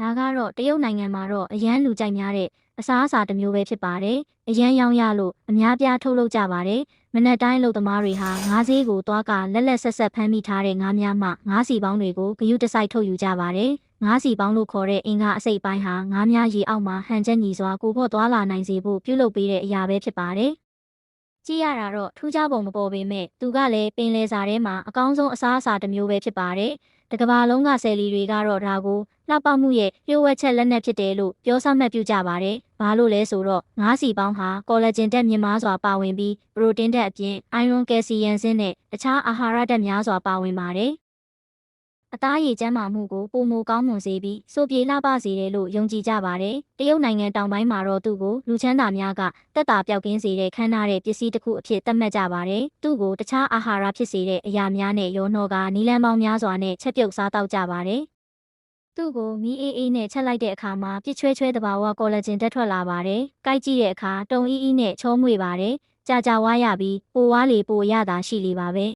ဒါကတော့တရုတ်နိုင်ငံမှာတော့အရန်လူကြိုက်များတဲ့အစားအစာတစ်မျိုးပဲဖြစ်ပါတယ်အရန်ရောင်းရလို့အများပြားထုတ်လုပ်ကြပါတယ်မနက်တိုင်းလူသမားတွေဟာငါးဈေးကိုသွားကလက်လက်ဆက်ဆက်ဖမ်းမိထားတဲ့ငါးများမှငါးစီပေါင်းတွေကိုဂယုတစိုက်ထုတ်ယူကြပါတယ်ငါးစီပေါင်းလို့ခေါ်တဲ့အင်္ဂါအစိတ်ပိုင်းဟာငါးများရေအောက်မှာဟန်ချက်ညီစွာကိုဖို့သွားလာနိုင်စေဖို့ပြုလုပ်ပေးတဲ့အရာပဲဖြစ်ပါတယ်ကြည့်ရတာတော့ထူးခြားပုံမပေါ်ပေမဲ့သူကလည်းပင်လယ်စာထဲမှာအကောင်းဆုံးအစားအစာတစ်မျိုးပဲဖြစ်ပါတယ်တကဘာလုံးကဆယ်လီတွေကတော့ဒါကို လှပမှုရဲ့လျှို့ဝှက်ချက်လက်နက်ဖြစ်တယ်လို့ပြောဆမှတ်ပြုကြပါတယ်။ဘာလို့လဲဆိုတော့ငါးစီပေါင်းဟာကော်လာဂျင်ဓာတ်မြင့်မားစွာပါဝင်ပြီးပရိုတင်းဓာတ်အပြင်အိုင်ရွန်ကယ်ဆီယမ်ဆင်းနဲ့တခြားအာဟာရဓာတ်များစွာပါဝင်ပါတယ်။အသားရည်ကျန်းမာမှုကိုပုံမကောင်းမွန်စေပြီးစိုးပြေလှပစေတယ်လို့ယုံကြည်ကြပါတယ်။တရုတ်နိုင်ငံတောင်ပိုင်းမှာတော့သူ့ကိုလူချမ်းသာများကတက်တာပြောက်ကင်းစေတဲ့ခန်းနာတဲ့ပစ္စည်းတစ်ခုအဖြစ်သတ်မှတ်ကြပါတယ်။သူ့ကိုတခြားအာဟာရဖြစ်စေတဲ့အရာများနဲ့ရောနှောကနီလန်းပေါင်းများစွာနဲ့ချက်ပြုတ်စားတောက်ကြပါတယ်။ သူ့ကိုမီးအေးအေးနဲ့ချက်လိုက်တဲ့အခါမှာပြစ်ချွဲချွဲတဘာဝကောလာဂျင်တက်ထွက်လာပါတယ်။ကိုက်ကြည့်တဲ့အခါတုံအီးအီးနဲ့ချောမွေ့ပါတယ်။ကြာကြာဝါရပြီးပိုဝါးလေပိုရတာရှိလေပါပဲ